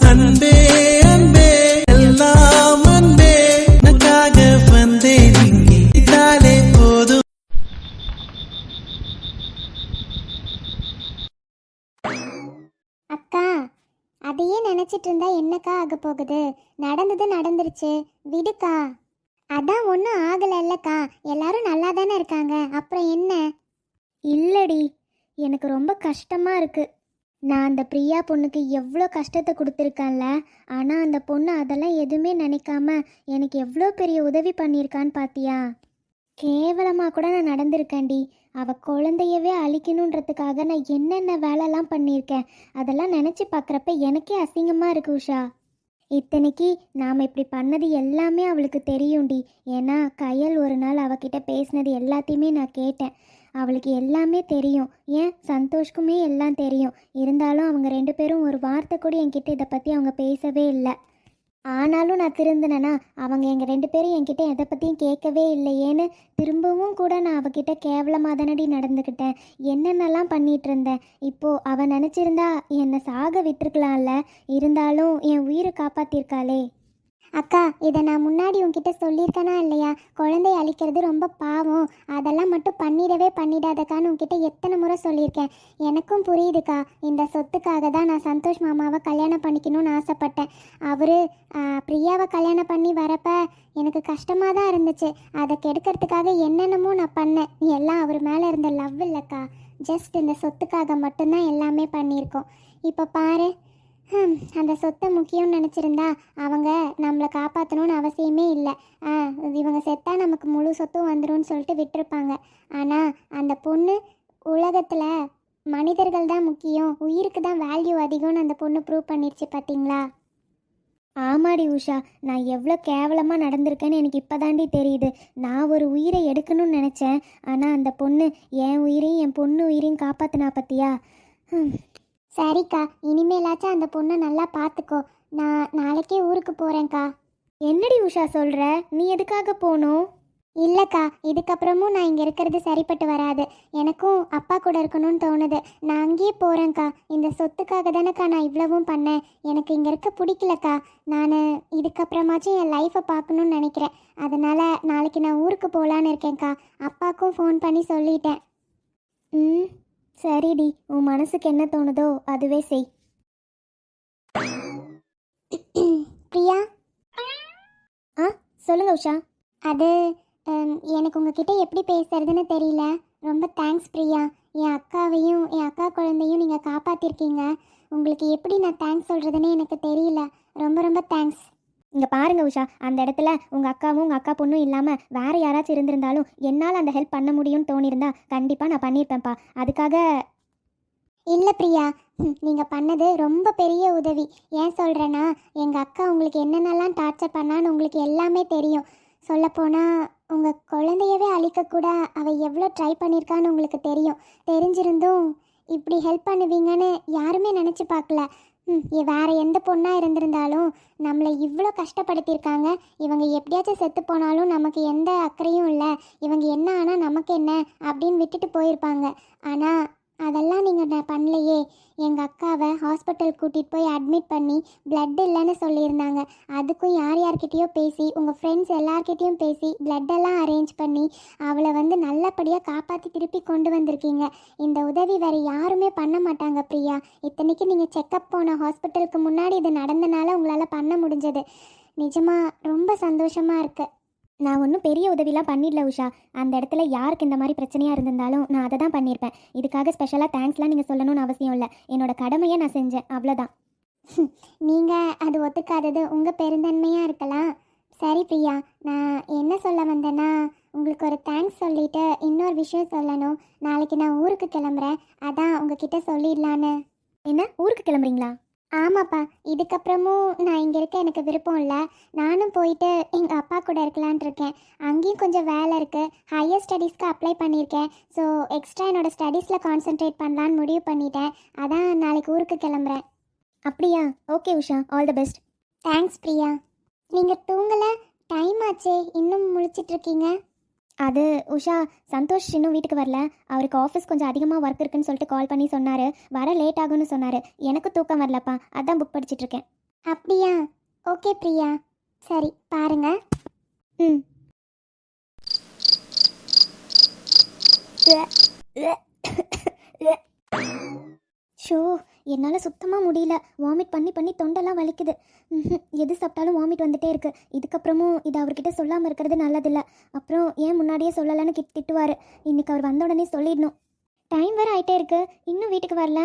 அன்பே அன்பே எல்லாம் அன்பே. உனக்காக வந்தேன் இங்கே இதாலே போதும். அக்கா அதையே நினைச்சிட்டு இருந்தா என்னக்கா ஆக போகுது? நடந்தது நடந்துருச்சு. விடுக்கா. அதான் ஒன்றும் ஆகலை இல்லக்கா. எல்லாரும் நல்லா தானே இருக்காங்க. அப்புறம் என்ன? இல்லடி. எனக்கு ரொம்ப கஷ்டமா இருக்கு. நான் அந்த பிரியா பொண்ணுக்கு எவ்வளோ கஷ்டத்தை கொடுத்துருக்கேன்ல ஆனால் அந்த பொண்ணு அதெல்லாம் எதுவுமே நினைக்காம எனக்கு எவ்வளோ பெரிய உதவி பண்ணியிருக்கான்னு பாத்தியா? கேவலமாக கூட நான் நடந்திருக்கேன்டி. அவள் குழந்தையவே அழிக்கணுன்றதுக்காக நான் என்னென்ன வேலைலாம் பண்ணியிருக்கேன் அதெல்லாம் நினச்சி பார்க்குறப்ப எனக்கே அசிங்கமாக இருக்கு உஷா. இத்தனைக்கு நாம் இப்படி பண்ணது எல்லாமே அவளுக்கு தெரியும்டி. ஏன்னா கையல் ஒரு நாள் அவகிட்ட பேசினது எல்லாத்தையுமே நான் கேட்டேன். அவளுக்கு எல்லாமே தெரியும். ஏன்? சந்தோஷ்க்குமே எல்லாம் தெரியும். இருந்தாலும் அவங்க ரெண்டு பேரும் ஒரு வார்த்தை கூட என்கிட்ட இதை பற்றி அவங்க பேசவே இல்லை. ஆனாலும் நான் திருந்தினேனா? அவங்க எங்கள் ரெண்டு பேரும் என்கிட்ட எதை பற்றியும் கேட்கவே இல்லையேன்னு திரும்பவும் கூட நான் அவகிட்ட கேவலமாக தானடி நடந்துக்கிட்டேன் என்னென்னலாம் பண்ணிட்டு இருந்தேன்? இப்போது அவன் நினச்சிருந்தா என்னை சாக விட்டுருக்கலாம்ல. இருந்தாலும் என் உயிரை காப்பாற்றிருக்காளே அக்கா இதை நான் முன்னாடி உன்கிட்ட சொல்லியிருக்கேனா இல்லையா? குழந்தை அழிக்கிறது ரொம்ப பாவம். அதெல்லாம் மட்டும் பண்ணிடவே பண்ணிடாதக்கான்னு உன்கிட்ட எத்தனை முறை சொல்லியிருக்கேன். எனக்கும் புரியுதுக்கா. இந்த சொத்துக்காக தான் நான் சந்தோஷ் மாமாவை கல்யாணம் பண்ணிக்கணும்னு ஆசைப்பட்டேன். அவர் பிரியாவை கல்யாணம் பண்ணி வரப்ப எனக்கு கஷ்டமாக தான் இருந்துச்சு. அதை கெடுக்கிறதுக்காக என்னென்னமோ நான் பண்ணேன். எல்லாம் அவர் மேலே இருந்த லவ் இல்லைக்கா. ஜஸ்ட் இந்த சொத்துக்காக மட்டும்தான் எல்லாமே பண்ணியிருக்கோம். இப்போ பாரு அந்த சொத்தை முக்கியம்னு நினச்சிருந்தா அவங்க நம்மளை காப்பாற்றணும்னு அவசியமே இல்லை. ஆ இவங்க செத்தா நமக்கு முழு சொத்தும் வந்துடும் சொல்லிட்டு விட்டுருப்பாங்க. ஆனால் அந்த பொண்ணு உலகத்தில் மனிதர்கள் தான் முக்கியம். உயிருக்கு தான் வேல்யூ அதிகம்னு அந்த பொண்ணு ப்ரூவ் பண்ணிருச்சு பார்த்தீங்களா ஆமாடி உஷா நான் எவ்வளோ கேவலமாக நடந்திருக்கேன்னு எனக்கு இப்போதாண்டி தெரியுது. நான் ஒரு உயிரை எடுக்கணும்னு நினச்சேன். ஆனால் அந்த பொண்ணு என் உயிரையும் என் பொண்ணு உயிரையும் காப்பாற்றினா பத்தியா? ஹம். சரிக்கா இனிமேலாச்சும் அந்த பொண்ணை நல்லா பார்த்துக்கோ. நான் நாளைக்கே ஊருக்கு போகிறேன்க்கா என்னடி உஷா சொல்கிற நீ எதுக்காக போகணும்? இல்லைக்கா இதுக்கப்புறமும் நான் இங்கே இருக்கிறது சரிப்பட்டு வராது. எனக்கும் அப்பா கூட இருக்கணும்னு தோணுது. நான் அங்கேயே போகிறேன்க்கா இந்த சொத்துக்காக தானேக்கா நான் இவ்வளவும் பண்ணேன். எனக்கு இங்கே இருக்க பிடிக்கலக்கா. நான் இதுக்கப்புறமாச்சும் என் லைஃப்பை பார்க்கணும்னு நினைக்கிறேன். அதனால் நாளைக்கு நான் ஊருக்கு போகலான்னு இருக்கேன்க்கா. அப்பாவுக்கும் ஃபோன் பண்ணி சொல்லிட்டேன். ம்? சரிடி உன் மனசுக்கு என்ன தோணுதோ அதுவே செய். பிரியா? ஆ சொல்லுங்க உஷா. அது எனக்கு உங்ககிட்ட எப்படி பேசுறதுன்னு தெரியல. ரொம்ப தேங்க்ஸ் பிரியா. என் அக்காவையும் என் அக்கா குழந்தையும் நீங்கள் காப்பாற்றிருக்கீங்க உங்களுக்கு எப்படி நான் தேங்க்ஸ் சொல்கிறதுன்னு எனக்கு தெரியல. ரொம்ப ரொம்ப தேங்க்ஸ் இங்கே பாருங்க உஷா அந்த இடத்துல உங்கள் அக்காவும் உங்கள் அக்கா பொண்ணும் இல்லாமல் வேற யாராச்சும் இருந்திருந்தாலும் என்னால் அந்த ஹெல்ப் பண்ண முடியும்னு தோணியிருந்தா கண்டிப்பாக நான் பண்ணியிருப்பேன்ப்பா அதுக்காக இல்லை பிரியா நீங்கள் பண்ணது ரொம்ப பெரிய உதவி. ஏன் சொல்கிறேன்னா எங்கள் அக்கா உங்களுக்கு என்னென்னலாம் டார்ச்சர் பண்ணான்னு உங்களுக்கு எல்லாமே தெரியும். சொல்லப்போனால் உங்கள் குழந்தையவே அழிக்கக்கூட அவள் எவ்வளோ ட்ரை பண்ணியிருக்கான்னு உங்களுக்கு தெரியும். தெரிஞ்சிருந்தும் இப்படி ஹெல்ப் பண்ணுவீங்கன்னு யாருமே நினச்சி பார்க்கல. வேற எந்த பொண்ணாக இருந்திருந்தாலும் நம்மளை இவ்வளோ கஷ்டப்படுத்தியிருக்காங்க. இவங்க எப்படியாச்சும் செத்து போனாலும் நமக்கு எந்த அக்கறையும் இல்லை. இவங்க என்ன ஆனால் நமக்கு என்ன அப்படின்னு விட்டுட்டு போயிருப்பாங்க. ஆனால் அதெல்லாம் நீங்கள் நான் பண்ணலையே எங்கள் அக்காவை ஹாஸ்பிட்டல் கூட்டிகிட்டு போய் அட்மிட் பண்ணி பிளட் இல்லைன்னு சொல்லியிருந்தாங்க. அதுக்கும் யார் யார்கிட்டயோ பேசி உங்கள் ஃப்ரெண்ட்ஸ் எல்லார்கிட்டேயும் பேசி பிளட்டெல்லாம் அரேஞ்ச் பண்ணி அவளை வந்து நல்லபடியாக காப்பாற்றி திருப்பி கொண்டு வந்திருக்கீங்க. இந்த உதவி வேறு யாருமே பண்ண மாட்டாங்க பிரியா. இத்தனைக்கு நீங்கள் செக்கப் போன ஹாஸ்பிட்டலுக்கு முன்னாடி இது நடந்தனால உங்களால் பண்ண முடிஞ்சது. நிஜமாக ரொம்ப சந்தோஷமாக இருக்குது நான் ஒன்றும் பெரிய உதவிலாம் பண்ணிடல உஷா. அந்த இடத்துல யாருக்கு இந்த மாதிரி பிரச்சனையாக இருந்திருந்தாலும் நான் அதை தான் பண்ணியிருப்பேன். இதுக்காக ஸ்பெஷலாக தேங்க்ஸ்லாம் நீங்கள் சொல்லணும்னு அவசியம் இல்லை. என்னோட கடமையை நான் செஞ்சேன். அவ்வளோதான் நீங்கள் அது ஒத்துக்காதது உங்கள் பெருந்தன்மையாக இருக்கலாம். சரி பிரியா. நான் என்ன சொல்ல வந்தேன்னா உங்களுக்கு ஒரு தேங்க்ஸ் சொல்லிட்டு இன்னொரு விஷயம் சொல்லணும். நாளைக்கு நான் ஊருக்கு கிளம்புறேன். அதான் உங்ககிட்ட சொல்லிடலான்னு. என்ன? ஊருக்கு கிளம்புறீங்களா? ஆமாப்பா இதுக்கப்புறமும் நான் இங்கே இருக்க எனக்கு விருப்பம் இல்லை. நானும் போயிட்டு எங்கள் அப்பா கூட இருக்கலான் இருக்கேன். அங்கேயும் கொஞ்சம் வேலை இருக்குது ஹையர் ஸ்டடீஸ்க்கு அப்ளை பண்ணியிருக்கேன். ஸோ எக்ஸ்ட்ரா என்னோட ஸ்டடீஸில் கான்சென்ட்ரேட் பண்ணலான்னு முடிவு பண்ணிட்டேன். அதான் நாளைக்கு ஊருக்கு கிளம்புறேன். அப்படியா? Okay Usha. All the best thanks Priya. நீங்கள் தூங்கலை? டைம் ஆச்சே. இன்னும் முழிச்சிட்ருக்கீங்க இருக்கீங்க. அது உஷா சந்தோஷ் இன்னும் வீட்டுக்கு வரல. அவருக்கு ஆஃபீஸ் கொஞ்சம் அதிகமாக ஒர்க் இருக்குன்னு சொல்லிட்டு கால் பண்ணி சொன்னார். வர லேட் ஆகும்னு சொன்னார். எனக்கு தூக்கம் வரலப்பா. அதான் புக் படிச்சிட்டு இருக்கேன். அப்படியா? ஓகே பிரியா. சரி பாருங்க. ம். ஷோ என்னால் சுத்தமாக முடியல. வாமிட் பண்ணி பண்ணி தொண்டெல்லாம் வலிக்குது. எது சாப்பிட்டாலும் வாமிட் வந்துட்டே இருக்கு. இதுக்கப்புறமும் இது அவர்கிட்ட சொல்லாமல் இருக்கிறது நல்லதில்ல. அப்புறம் ஏன் முன்னாடியே சொல்லலைன்னு கிட் திட்டுவார். இன்னைக்கு அவர் வந்த உடனே சொல்லிடணும். டைம் வேற ஆயிட்டே இருக்கு. இன்னும் வீட்டுக்கு வரல.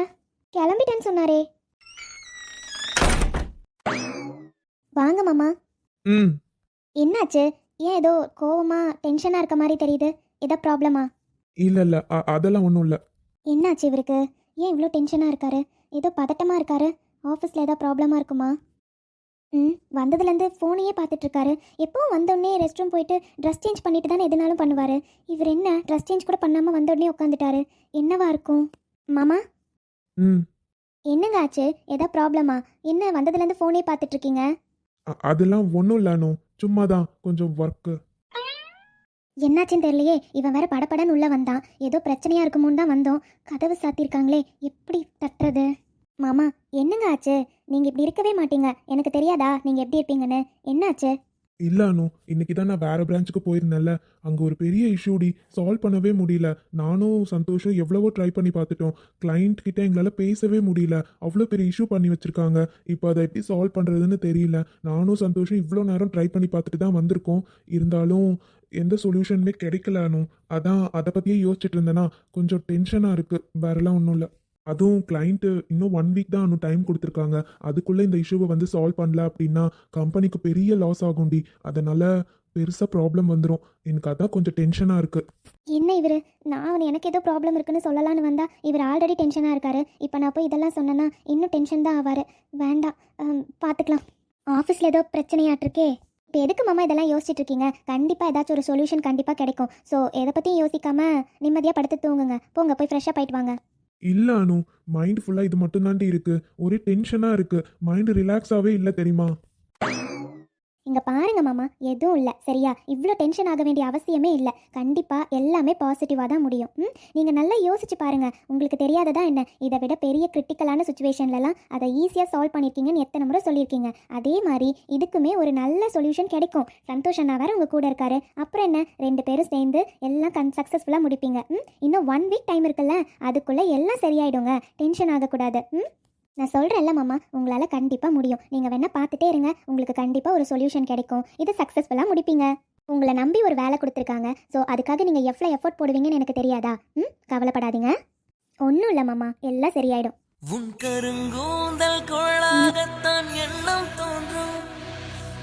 கிளம்பிட்டேன்னு சொன்னாரே. வாங்க மாமா. ம். என்னாச்சு? ஏன் ஏதோ கோவமா டென்ஷனாக இருக்க மாதிரி தெரியுது. ஏதோ ப்ராப்ளமா இல்லை இல்லை. அதெல்லாம் ஒன்றும் இல்லை. என்னாச்சு இவருக்கு? ஏன் இவ்வளோ டென்ஷனாக இருக்காரு? ஏதோ பதட்டமாக இருக்காரு. ஆஃபீஸில் ஏதோ ப்ராப்ளமாக இருக்குமா? ம் வந்ததுலேருந்து ஃபோனையே பார்த்துட்டு இருக்காரு எப்பவும் வந்தோடனே ரெஸ்ட் ரூம் போயிட்டு ட்ரெஸ் சேஞ்ச் பண்ணிட்டு தானே எதுனாலும் பண்ணுவார். இவர் என்ன ட்ரெஸ் சேஞ்ச் கூட பண்ணாமல் வந்தோடனே உட்காந்துட்டாரு என்னவா இருக்கும்? மாமா? ம். என்னங்க ஆச்சு? ஏதோ ப்ராப்ளமா என்ன வந்ததுலேருந்து ஃபோனே அ- அதெல்லாம் ஒன்றும் இல்லைனோ சும்மா தான் கொஞ்சம் ஒர்க்கு என்னாச்சுன்னு தெரியலையே. இவன் வேற படபடன்னு உள்ள வந்தான். ஏதோ பிரச்சனையா இருக்குமோன்னு தான் வந்தோம். கதவு சாத்தியிருக்காங்களே எப்படி தட்டுறது? மாமா என்னங்க ஆச்சு? நீங்க இப்படி இருக்கவே மாட்டீங்க. எனக்கு தெரியாதா? நீங்க எப்படி இருப்பீங்கன்னு. என்னாச்சு? இல்லை அனு இன்னைக்கு தான் நான் வேற பிரான்ச்சுக்கு போயிருந்தேன்ல. அங்கே ஒரு பெரிய இஷ்யூடி சால்வ் பண்ணவே முடியல. நானும் சந்தோஷம் எவ்வளவோ ட்ரை பண்ணி பார்த்துட்டோம். கிளைண்ட் கிட்ட எங்களால் பேசவே முடியல. அவ்வளோ பெரிய இஷ்யூ பண்ணி வச்சிருக்காங்க. இப்போ அதை எப்படி சால்வ் பண்ணுறதுன்னு தெரியல. நானும் சந்தோஷம் இவ்வளோ நேரம் ட்ரை பண்ணி பார்த்துட்டு தான் வந்திருக்கோம். இருந்தாலும் எந்த சொல்யூஷனுமே கிடைக்கல அனு அதான் அதை பற்றியே யோசிச்சுட்டு இருந்தேன்னா கொஞ்சம் டென்ஷனாக இருக்குது வேறெல்லாம் ஒன்றும் இல்லை. அதுவும் கிளைண்ட்டு இன்னும் ஒன் வீக் தான் இன்னும் டைம் கொடுத்துருக்காங்க. அதுக்குள்ளே இந்த இஷ்யூவை வந்து சால்வ் பண்ணல அப்படின்னா கம்பெனிக்கு பெரிய லாஸ் ஆகும்டி. அதனால் பெருசாக ப்ராப்ளம் வந்துடும் எனக்கு அதான் கொஞ்சம் டென்ஷனாக இருக்குது என்ன இவர்? நான் எனக்கு ஏதோ ப்ராப்ளம் இருக்குன்னு சொல்லலான்னு வந்தா இவர் ஆல்ரெடி டென்ஷனாக இருக்காரு. இப்போ நான் போய் இதெல்லாம் சொன்னேன்னா இன்னும் டென்ஷன் தான் ஆவார். வேண்டாம். பார்த்துக்கலாம் ஆஃபீஸில் ஏதோ பிரச்சனையாட்டிருக்கே. இப்போ எதுக்கு மாமா இதெல்லாம் யோசிச்சுட்டு இருக்கீங்க கண்டிப்பாக ஏதாச்சும் ஒரு சொல்யூஷன் கண்டிப்பாக கிடைக்கும். ஸோ எதை பற்றியும் யோசிக்காமல் நிம்மதியாக படுத்து தூங்குங்க. போங்க போய் ஃப்ரெஷ்ஷாக போயிட்டு வாங்க. இல்லை அனு. மைண்ட் ஃபுல்லாக இது மட்டும்தாண்டி இருக்குது ஒரே டென்ஷனாக இருக்குது மைண்டு ரிலாக்ஸாகவே இல்லை தெரியுமா? இங்க பாருங்க மாமா எதுவும் இல்லை. சரியா? இவ்வளோ டென்ஷன் ஆக வேண்டிய அவசியமே இல்லை. கண்டிப்பாக எல்லாமே பாசிட்டிவாக தான் முடியும். ம்? நீங்கள் நல்லா யோசிச்சு பாருங்க. உங்களுக்கு தெரியாததா என்ன? இதை விட பெரிய கிரிட்டிக்கலான சுச்சுவேஷன்லலாம் அதை ஈஸியாக சால்வ் பண்ணியிருக்கீங்கன்னு எத்தனை முறை சொல்லியிருக்கீங்க அதே மாதிரி இதுக்குமே ஒரு நல்ல சொல்யூஷன் கிடைக்கும். சந்தோஷ் அண்ணா வேற உங்கள் கூட இருக்காரு. அப்புறம் என்ன? ரெண்டு பேரும் சேர்ந்து எல்லாம் கன் சக்ஸஸ்ஃபுல்லாக முடிப்பீங்க. ம்? இன்னும் ஒன் வீக் டைம் இருக்குல்ல? அதுக்குள்ளே எல்லாம் சரியாயிடுங்க. டென்ஷன் ஆகக்கூடாது. ம்? நான் சொல்கிறேன்ல மாமா உங்களால் கண்டிப்பாக முடியும். நீங்கள் வேணால் பார்த்துட்டே இருங்க. உங்களுக்கு கண்டிப்பாக ஒரு சொல்யூஷன் கிடைக்கும். இது சக்ஸஸ்ஃபுல்லாக முடிப்பீங்க. உங்களை நம்பி ஒரு வேலை கொடுத்துருக்காங்க. ஸோ அதுக்காக நீங்கள் எவ்வளோ எஃபோர்ட் போடுவீங்கன்னு எனக்கு தெரியாதா? ம்? கவலைப்படாதீங்க. ஒன்றும் இல்லை மாமா. எல்லாம் சரியாயிடும். உன் கருங்கூந்தல் கோளாகத்தான் எண்ணம் தோன்றும்.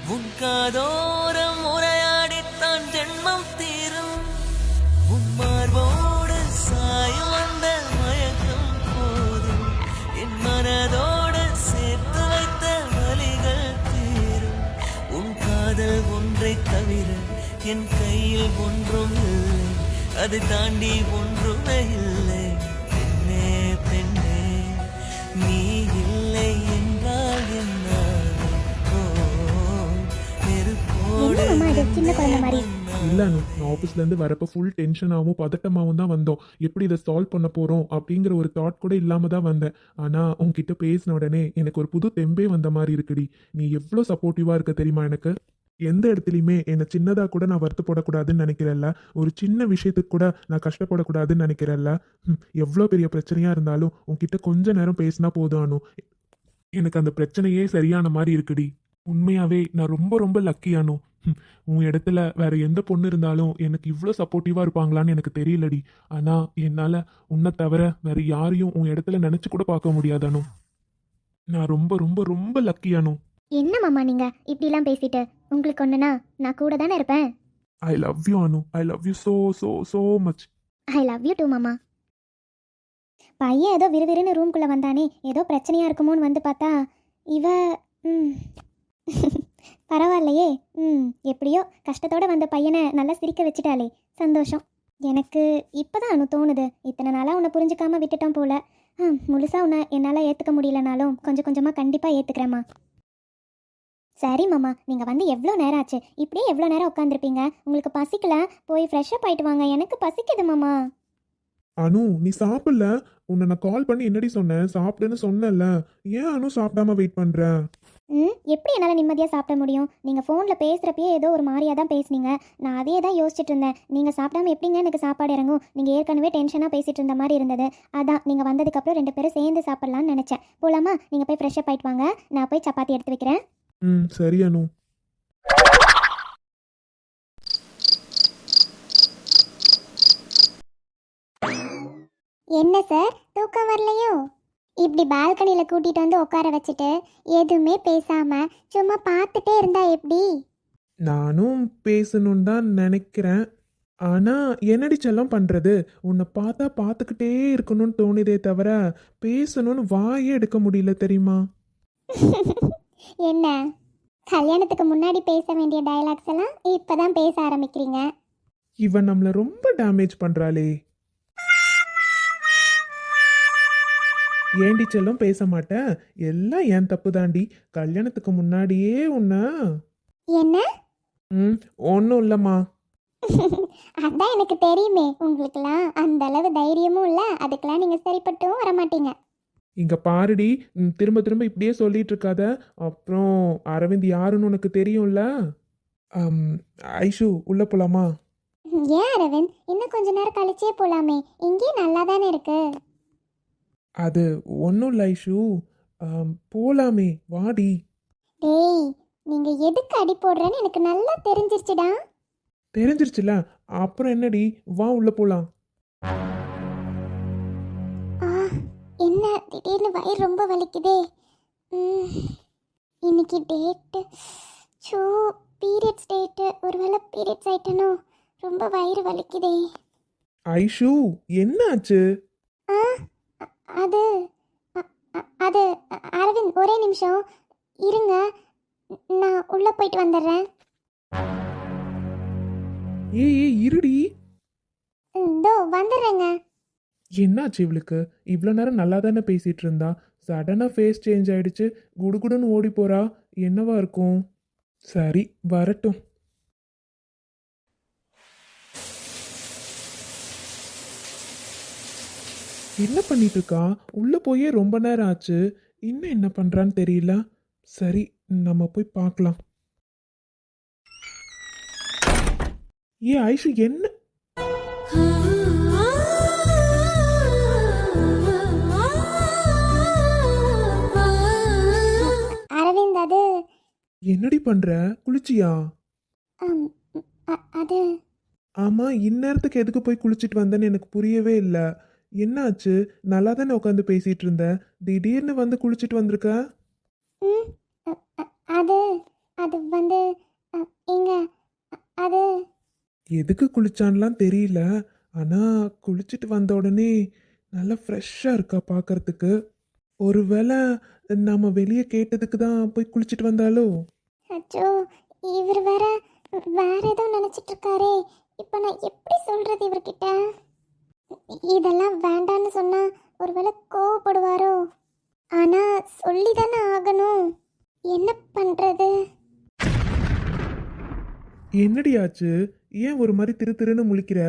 உன் காதோரம் உரையாடித்தான் ஜென்மம் தீரும். உன் மார்போ என் கையில் ஒன்றும் இல்லை. அதை தாண்டி ஒன்றுமே இல்லை. பெண்ணே பெண்ணே நீ இல்லை என்றால் என்ன சின்ன குழந்தை மாதிரி? இல்லை அனு நான் ஆஃபீஸ்லேருந்து வரப்போ ஃபுல் டென்ஷனாகவும் பதட்டமாகவும் தான் வந்தோம். எப்படி இதை சால்வ் பண்ண போகிறோம் அப்படிங்கிற ஒரு தாட் கூட இல்லாமல் தான் வந்தேன். ஆனால் உன்கிட்ட பேசின உடனே எனக்கு ஒரு புது தெம்பே வந்த மாதிரி இருக்குடி. நீ எவ்வளோ சப்போர்ட்டிவாக இருக்க தெரியுமா எனக்கு? எந்த இடத்துலையுமே என்னை சின்னதாக கூட நான் வருத்தப்படக்கூடாதுன்னு நினைக்கிறேன்ல ஒரு சின்ன விஷயத்துக்கு கூட நான் கஷ்டப்படக்கூடாதுன்னு நினைக்கிறேன்ல ம், எவ்வளோ பெரிய பிரச்சனையாக இருந்தாலும் உன்கிட்ட கொஞ்ச நேரம் பேசினா போதும் அனு. எனக்கு அந்த பிரச்சனையே சரியான மாதிரி இருக்குடி. உண்மையாவே நான் ரொம்ப ரொம்ப லக்கி உன் இடத்துல வேற எந்த பொண்ணு இருந்தாலும் எனக்கு இவ்வளோ சப்போர்ட்டிவாக இருப்பாங்களான்னு எனக்கு தெரியலடி. ஆனால் என்னால் உன்னை தவிர வேற யாரையும் உன் இடத்துல நினச்சி கூட பார்க்க முடியாதானோ நான் ரொம்ப ரொம்ப ரொம்ப லக்கி என்ன மாமா நீங்கள் இப்படிலாம் பேசிட்டு? உங்களுக்கு ஒன்றுனா நான் கூட தானே இருப்பேன். I love you Anu I love you so so so much I love you too மாமா. பையன் ஏதோ விறுவிறுன்னு ரூம்குள்ளே வந்தானே ஏதோ பிரச்சனையாக இருக்குமோன்னு வந்து பார்த்தா இவ ம். பரவாயில்லையே. ம் எப்படியோ கஷ்டத்தோட வந்த பையனை நல்லா சிரிக்க வச்சுட்டாளே. சந்தோஷம். எனக்கு இப்போதான் அனு தோணுது. இத்தனை நாளாக உன்னை புரிஞ்சுக்காம விட்டுட்டோம் போல. ம் முழுசாக உன்னை என்னால் ஏற்றுக்க முடியலனாலும் கொஞ்சம் கொஞ்சமாக கண்டிப்பாக ஏற்றுக்கிறேம்மா சரி மாமா. நீங்கள் வந்து எவ்வளோ நேரம் ஆச்சு? இப்படியே எவ்வளோ நேரம் உட்காந்துருப்பீங்க உங்களுக்கு பசிக்கல? போய் ஃப்ரெஷ்ஷப் ஆயிட்டு வாங்க. எனக்கு பசிக்குது மாமா. அனு நீ சாப்பிடல? உன்னை நான் கால் பண்ணி என்னடி சொன்னேன்? சாப்பிடுன்னு சொன்னேன்ல. ஏன் அனு சாப்பிடாம வெயிட் பண்ற? ம் எப்படி என்னால் நிம்மதியாக சாப்பிட முடியும்? நீங்கள் ஃபோனில் பேசுகிறப்பயே ஏதோ ஒரு மாதிரியாக தான் பேசுனீங்க. நான் அதே தான் யோசிச்சுட்டு இருந்தேன். நீங்கள் சாப்பிடாம எப்படிங்க எனக்கு சாப்பாடு இறங்கும்? நீங்கள் ஏற்கனவே டென்ஷனாக பேசிகிட்டு இருந்த மாதிரி இருந்தது. அதான் நீங்கள் வந்ததுக்கப்புறம் ரெண்டு பேரும் சேர்ந்து சாப்பிட்லான்னு நினச்சேன். போலாமா? நீங்கள் போய் ஃப்ரெஷ்ஷப் ஆயிட்டு வாங்க. நான் போய் சப்பாத்தி எடுத்து வைக்கிறேன். ம் சரி அனு. என்ன சார்? தூக்கம் வரலையோ? இப்படி பால்கனியில் கூட்டிகிட்டு வந்து உட்கார வச்சுட்டு எதுவுமே பேசாமல் சும்மா பார்த்துட்டே இருந்தா எப்படி? நானும் பேசணும்னு தான் நினைக்கிறேன். ஆனா என்னடி செல்லம் பண்றது? உன்னை பார்த்தா பார்த்துக்கிட்டே இருக்கணும்னு தோணுதே தவிர பேசணும்னு வாயே எடுக்க முடியல தெரியுமா? என்ன? கல்யாணத்துக்கு முன்னாடி பேச வேண்டிய டயலாக்ஸ் எல்லாம் இப்பதான் பேச ஆரம்பிக்கிறீங்க? இவன் நம்மள ரொம்ப டேமேஜ் பண்றாளே. ஏண்டி செல்லம் பேச மாட்டேன் எல்லாம் என் தப்பு தாண்டி கல்யாணத்துக்கு முன்னாடியே உன்னை. என்ன? ம் ஒன்றும் இல்லைம்மா. அதான் எனக்கு தெரியுமே உங்களுக்குலாம் அந்த அளவு தைரியமும் இல்லை. அதுக்கெல்லாம் நீங்கள் சரிப்பட்டும் வர மாட்டீங்க இங்க பாருடி திரும்ப திரும்ப இப்படியே சொல்லிட்டு இருக்காத அப்புறம் அரவிந்த் யாருன்னு உனக்கு தெரியும்ல? ஐஷு உள்ள போலாமா? ஏன் அரவிந்த்? இன்னும் கொஞ்ச நேரம் கழிச்சே போலாமே. இங்கேயே நல்லா தானே இருக்கு. அது ஒன்றும் இல்லை ஐஷு. போலாமே. வாடி. டேய் நீங்க எதுக்கு அடி போடுறேன்னு எனக்கு நல்லா தெரிஞ்சிருச்சுடா. தெரிஞ்சிருச்சுல. அப்புறம் என்னடி? வா உள்ள போலாம். என்ன? திடீர்னு வயிறு ரொம்ப வலிக்குதே. இன்னைக்கு டேட்டு ஷோ பீரியட்ஸ் டேட்டு ஒருவேளை பீரியட்ஸ் ஆயிட்டனோ? ரொம்ப வயிறு வலிக்குதே. ஐஷு என்னாச்சு? ஆ அ- அது அது அரவிந்த் ஒரே நிமிஷம். இருங்க நான் உள்ளே போயிட்டு வந்துடுறேன். ஏய் ஏய் இருடி. இதோ வந்துடுறேங்க. என்னாச்சு இவளுக்கு? இவ்வளோ நேரம் நல்லா தானே பேசிகிட்டு இருந்தா சடனாக ஃபேஸ் சேஞ்ச் ஆகிடுச்சு குடுகுடுன்னு ஓடி போகிறா என்னவா இருக்கும்? சரி வரட்டும். என்ன பண்ணிட்டு இருக்கா உள்ளே போயே ரொம்ப நேரம் ஆச்சு. இன்னும் என்ன பண்ணுறான்னு தெரியல. சரி நம்ம போய் பார்க்கலாம். ஏ ஐஷு என்ன? என்னடி பண்ற? குளிச்சியா? அது ஆமா இந்நேரத்துக்கு எதுக்கு போய் குளிச்சிட்டு வந்தேன்னு எனக்கு புரியவே இல்லை. என்னாச்சு? நல்லா தானே உட்காந்து பேசிட்டு இருந்த? திடீர்னு வந்து குளிச்சிட்டு வந்திருக்க? அது அது வந்து எங்க அது எதுக்கு குளிச்சான்லாம் தெரியல. ஆனா குளிச்சிட்டு வந்த உடனே நல்லா ஃப்ரெஷ்ஷாக இருக்கா பார்க்கறதுக்கு ஒருவேளை நாம வெளியே கேட்டதுக்கு தான் போய் குளிச்சிட்டு வந்தாலோ? அச்சோ இவர் வேற வேற ஏதோ நினைச்சிட்டு இருக்காரே இப்போ நான் எப்படி சொல்றது இவர்கிட்ட? இதெல்லாம் வேண்டான்னு சொன்னா ஒருவேளை கோவப்படுவாரோ? ஆனா சொல்லி தானே ஆகணும். என்ன பண்றது? என்னடி ஆச்சு? ஏன் ஒரு மாதிரி திரு திருன்னு முழிக்கிற?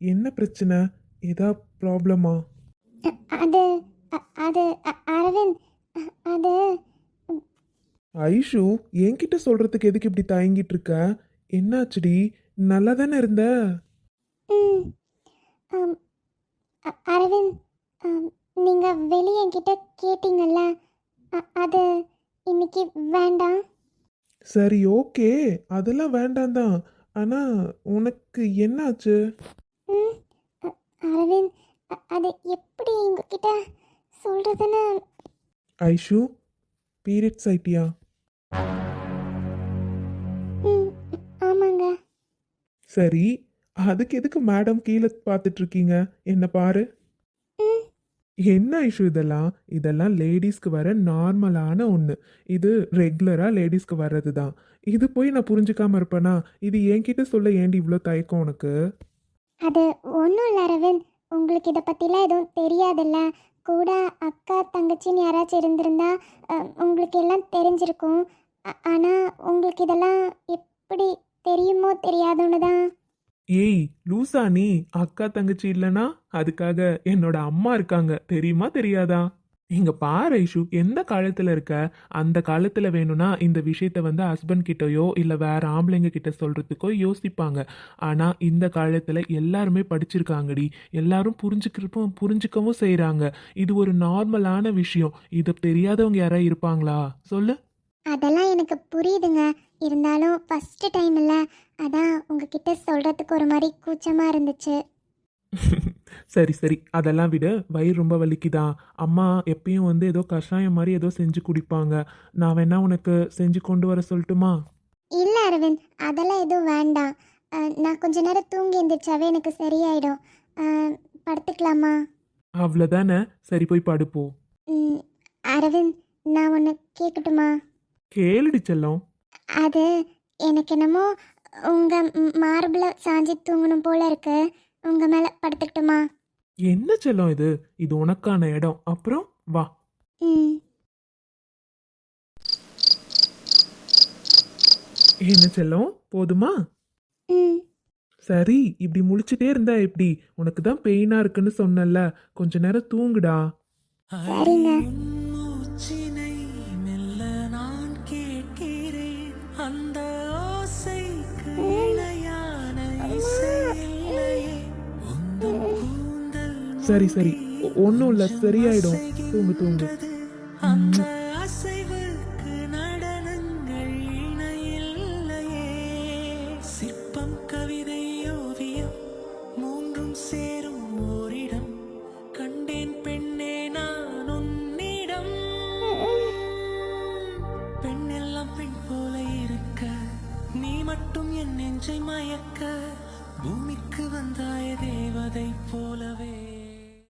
என்ன பிரச்சனை? ஏதா ப்ராப்ளமா அது அது அரவிந்த் அது ஐஷு என்கிட்ட சொல்றதுக்கு எதுக்கு இப்படி தயங்கிட்டு இருக்க? என்னாச்சுடி? நல்லா தானே இருந்த அரவிந்த் ஆம், நீங்க வெளியே என்கிட்ட கேட்டீங்கல்ல அது இன்னைக்கு வேண்டாம்? சரி ஓகே. அதெல்லாம் வேண்டாம் தான். ஆனா உனக்கு என்னாச்சு? அரவிந்த் அது எப்படி உங்ககிட்ட சொல்றதுன்னு ஐஷு பீரியட்ஸ் ஆயிட்டியா? ம், ஆமாங்க. சரி அதுக்கு எதுக்கு மேடம் கீழே பார்த்துட்டு இருக்கீங்க என்ன பாரு. என்ன ஐஷு இதெல்லாம்? இதெல்லாம் லேடிஸ்க்கு வர நார்மலான ஒன்று இது ரெகுலராக லேடிஸ்க்கு வர்றது தான். இது போய் நான் புரிஞ்சுக்காம இருப்பேனா? இது என்கிட்ட சொல்ல ஏண்டி இவ்வளோ தயக்கம் உனக்கு? அது ஒன்றும் இல்லை அரவிந்த். உங்களுக்கு இதை பற்றிலாம் எதுவும் தெரியாதுல்ல? கூட அக்கா தங்கச்சின்னு யாராச்சும் இருந்திருந்தா உங்களுக்கு எல்லாம் தெரிஞ்சிருக்கும். ஆனால் ஆனா உங்களுக்கு இதெல்லாம் எப்படி தெரியுமோ தெரியாதுன்னு தான். ஏய் லூசா நீ அக்கா தங்கச்சி இல்லனா அதுக்காக என்னோட அம்மா இருக்காங்க தெரியுமா தெரியாதா? இங்க பாரு ஐஷு எந்த காலத்துல இருக்க? அந்த காலத்துல வேணும்னா இந்த விஷயத்த வந்து ஹஸ்பண்ட் கிட்டயோ இல்ல வேற ஆம்பளைங்க கிட்ட சொல்றதுக்கோ யோசிப்பாங்க. ஆனா இந்த காலத்துல எல்லாருமே படிச்சிருக்காங்கடி. எல்லாரும் புரிஞ்சுக்கிறப்போ புரிஞ்சுக்கவும் செய்யறாங்க இது ஒரு நார்மலான விஷயம். இது தெரியாதவங்க யாராவது இருப்பாங்களா? சொல்லு. அதெல்லாம் எனக்கு புரியுதுங்க. இருந்தாலும் ஃபர்ஸ்ட் டைம் இல்ல. அதான் உங்ககிட்ட சொல்றதுக்கு ஒரு மாதிரி கூச்சமா இருந்துச்சு. சரி சரி. அதெல்லாம் விட. வயிறு ரொம்ப வலிக்குதா? அம்மா எப்பயும் வந்து ஏதோ கஷாயம் மாதிரி ஏதோ செஞ்சு குடிப்பாங்க. நான் வேணா உனக்கு செஞ்சு கொண்டு வர சொல்லட்டுமா? இல்ல அரவிந்த். அதெல்லாம் எதுவும் வேண்டாம். நான் கொஞ்ச நேரம் தூங்கி எந்திரிச்சாவே எனக்கு சரியாயிடும். படுத்துக்கலாமா? அவ்வளோதானே சரி போய் படுப்போ. ம், அரவிந்த் நான் ஒன்று கேட்கட்டுமா கேளுடி செல்லம். அது எனக்கு என்னமோ உங்க மார்பில் சாஞ்சி தூங்கணும் போல இருக்கு. உங்க மேல படுத்துக்கிட்டுமா? என்ன செல்லம் இது? இது உனக்கான இடம். அப்புறம் வா. ம். என்ன செல்லம்? போதுமா? ம். சரி இப்படி முழிச்சிட்டே இருந்தா எப்படி? உனக்கு தான் பெயினா இருக்குன்னு சொன்னல கொஞ்ச நேரம் தூங்குடா. சரிங்க. சரி சரி. ஒன்றும் இல்லை சரியாயிடும். தூங்கு தூங்கு.